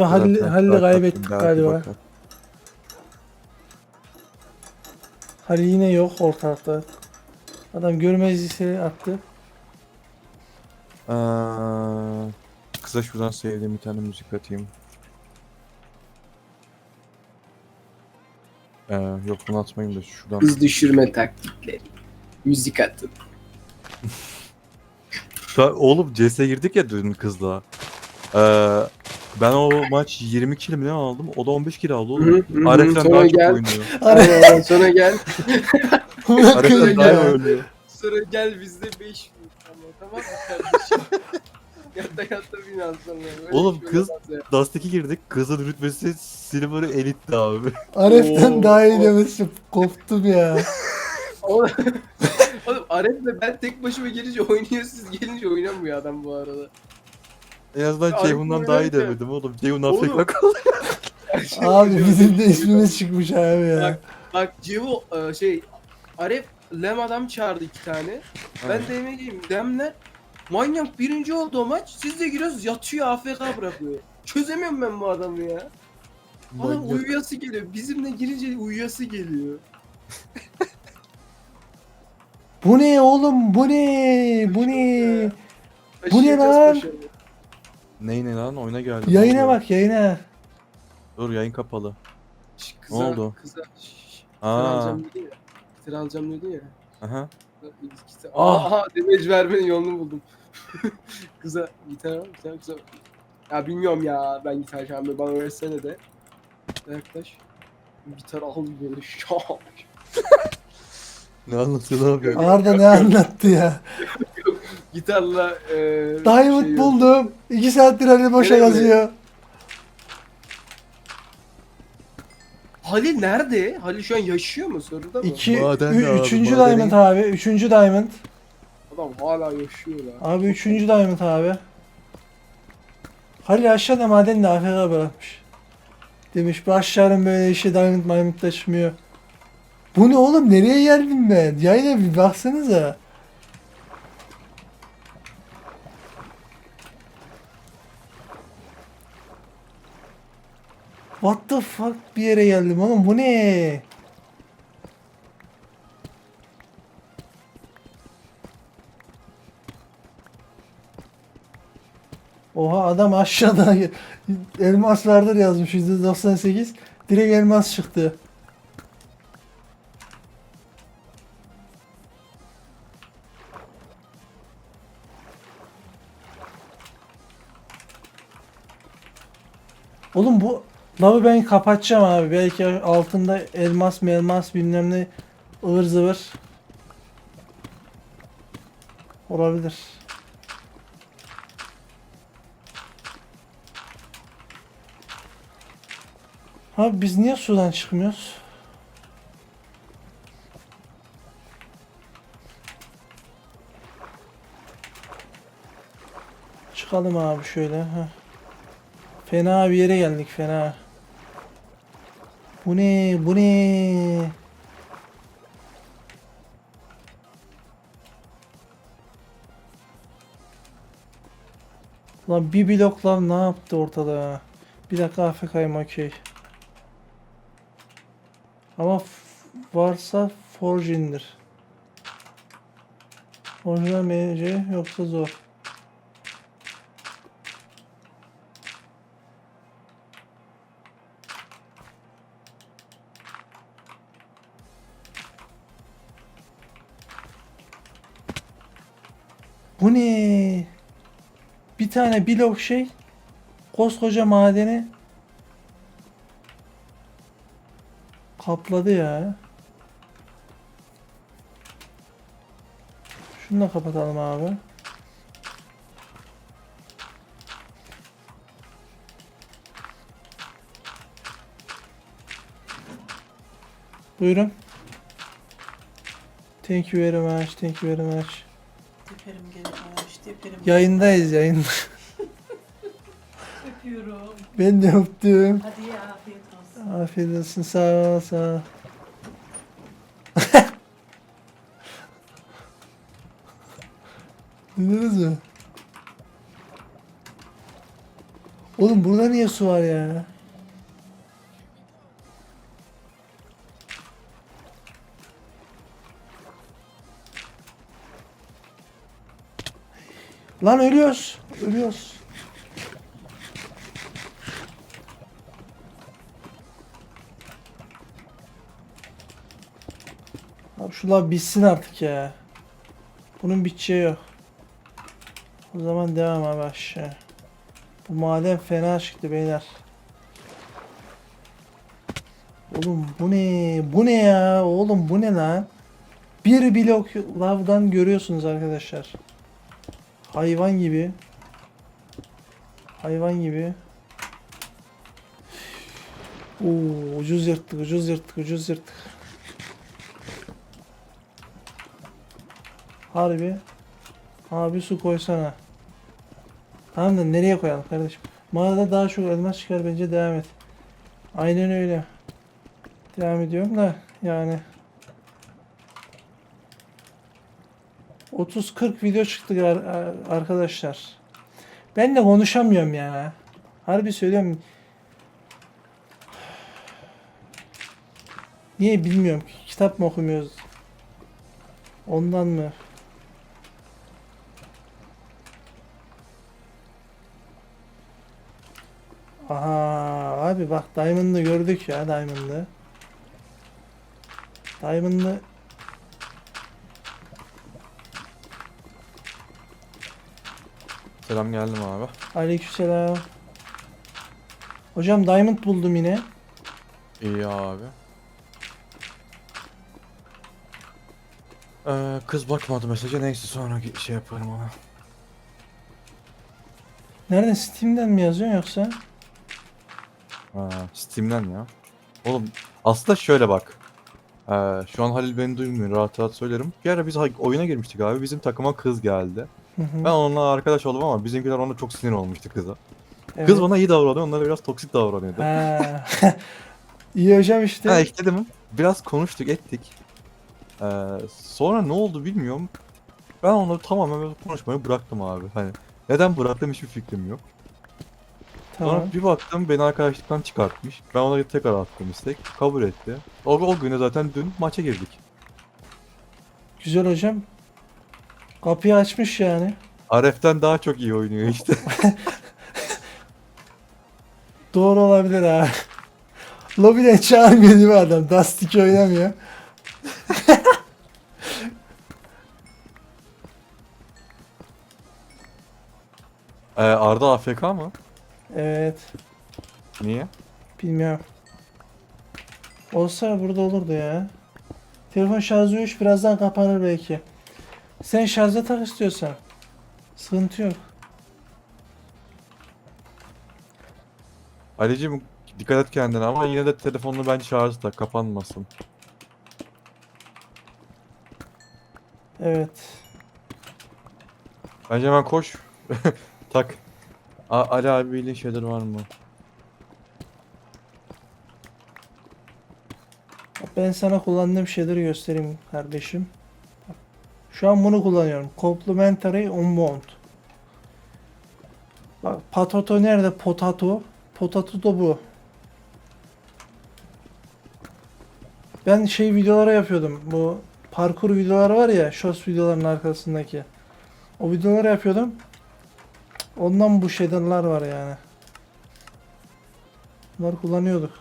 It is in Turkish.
Halil, Zaten Halil'i kaybettik galiba. Halil yine yok ortalıkta. Adam görmezliği attı. Aa, kıza şuradan sevdiğim bir tane müzik atayım. Ee, yok bunu atmayayım da şuradan. Hız düşürme taktikleri. Müzik atın. Şu an- oğlum CS'e girdik ya dün kızla. Ee, ben o maç 20 kill mi ne aldım? O da 15 kill aldı oğlum. Aref'ten daha çok gel. oynuyor. Aynen sonra gel. Aref'ten daha iyi ya. oynuyor. Sonra gel bizde 5 bin. Tamam, tamam mı kardeşim? yatta yatta bin al sonra. Öyle Oğlum bir şey kız- olmaz ya. Dust 2 girdik. Kızın rütbesi Silver Elite'di abi. Aref'ten Oo. daha iyi demesi koptum ya. Oğlum, oğlum Aref'le ben tek başıma gelince oynuyor siz gelince oynamıyor adam bu arada. En azından Arif Ceyhun'dan daha iyi demedim oğlum. Ceyhun Oğlum. Afrika kaldı. Abi bizim de ismimiz çıkmış abi ya. Bak, Bak Cevo e, şey Aref Lem adam çağırdı iki tane. Ben de emeğim Lemler manyak birinci oldu o maç. Siz de giriyorsunuz yatıyor AFK bırakıyor. Çözemiyorum ben bu adamı ya. Adam Manyak. uyuyası geliyor. Bizimle girince uyuyası geliyor. Bu ne oğlum bu ne? Bu ne? Bu ne lan? Ney ne lan oyuna geldi. Yayına bak yayına. Dur yayın kapalı. Şş, Ne oldu? Kıza şş, Aa. alacağım dedi ya. Gitar alacağım dedi ya. Aha. Gitar, Ah. Aha demeci vermenin yolunu buldum. kıza gitar al, gitar kıza. Ya bilmiyorum ya ben gitar çalmayı bana öğretsene de. Yaklaş. Gitar al böyle şak. Ne anlatıyor abi? Arda ne anlattı ya? Gitarla e, Diamond şey- buldum. İki saattir Ali boşa Öyle mi? yazıyor. Halil nerede? Halil şu an yaşıyor mu soruda mı? İki, Maden ü- de abi, üçüncü madeni- diamond abi. Üçüncü diamond. Adam hala yaşıyor lan. Abi üçüncü diamond abi. Halil aşağıda maden de AFK bırakmış. Demiş bu aşağının böyle işi diamond diamond taşımıyor. Bu ne oğlum nereye geldim ben? Yayına bir baksanıza. What the fuck bir yere geldim oğlum bu ne? Oha adam aşağıda elmas vardır yazmış %98. Direkt elmas çıktı. Oğlum bu lavı ben kapatacağım abi. Belki altında elmas melmas bilmem ne ıvır zıvır. Olabilir. Abi biz niye sudan çıkmıyoruz? Çıkalım abi şöyle. Heh. Fena bir yere geldik fena. Bu ne? Bu ne? Lan bir blok lan ne yaptı ortada? Bir dakika AFK'yım okey. Ama varsa Forge indir. Orijinal MC yoksa zor. Bu ne? Bir tane blok şey koskoca madeni kapladı ya. Şunu da kapatalım abi. Buyurun. Thank you very much. Thank you very much. Teperim gelmiş, teperim Yayındayız yayın. öpüyorum. ben de öptüm. Hadi ya afiyet olsun. Afiyet olsun. Sağ ol. Sağ ol. Duydunuz mu? Oğlum burada niye su var ya? Lan ölüyoruz. Ölüyoruz. Abi şu bitsin artık ya. Bunun biteceği yok. O zaman devam abi aşağı. Bu maden fena çıktı beyler. Oğlum bu ne? Bu ne ya? Oğlum bu ne lan? Bir blok lavdan görüyorsunuz arkadaşlar. Hayvan gibi. Hayvan gibi. Oo, ucuz yırttık, ucuz yırttık, ucuz yırttık. Harbi. Abi su koysana. Tamam da nereye koyalım kardeşim? Mağarada daha çok elmas çıkar bence devam et. Aynen öyle. Devam ediyorum da yani. 30-40 video çıktı ar- ar- arkadaşlar. Ben de konuşamıyorum ya. Harbi söylüyorum. Niye bilmiyorum. Kitap mı okumuyoruz? Ondan mı? Aha abi bak Diamond'ı gördük ya Diamond'ı. Diamond'ı Selam geldim abi. Aleykümselam. Hocam Diamond buldum yine. İyi abi. Ee, kız bakmadı mesaja neyse sonra şey yaparım ona. Nerede Steam'den mi yazıyorsun yoksa? Ha, Steam'den ya. Oğlum aslında şöyle bak. Ee, şu an Halil beni duymuyor rahat rahat söylerim. Bir ara biz oyuna girmiştik abi bizim takıma kız geldi. Hı hı. Ben onunla arkadaş oldum ama bizimkiler ona çok sinir olmuştu kıza. Evet. Kız bana iyi davranıyor onlar biraz toksik davranıyordu. Ha. İyi hocam işte. Ha ekledim. Biraz konuştuk ettik. Ee, sonra ne oldu bilmiyorum. Ben onları tamamen konuşmayı bıraktım abi. Hani neden bıraktım hiçbir fikrim yok. tamam. Sonra bir baktım beni arkadaşlıktan çıkartmış. Ben ona tekrar attım istek. Kabul etti. O, o güne zaten dün maça girdik. Güzel hocam. Kapıyı açmış yani. Aref'ten daha çok iyi oynuyor işte. Doğru olabilir ha. Lobiden çağırmıyor değil mi adam? Dust 2 oynamıyor. Ee, Arda AFK mı? Evet. Niye? Bilmiyorum. Olsa burada olurdu ya. Telefon şarjı 3 birazdan kapanır belki. Sen şarja tak istiyorsan. Sıkıntı yok. Ali'cim dikkat et kendine ama yine de telefonunu bence şarjı tak kapanmasın. Evet. Bence hemen koş. tak. A Ali abiyle şeyler var mı? Ben sana kullandığım şeyleri göstereyim kardeşim. Şu an bunu kullanıyorum. Complementary Unbound. Bak patato nerede? Potato. Potato da bu. Ben şey videolara yapıyordum. Bu parkur videoları var ya, shorts videoların arkasındaki. O videoları yapıyordum. Ondan bu şeylerler var yani. Bunları kullanıyorduk.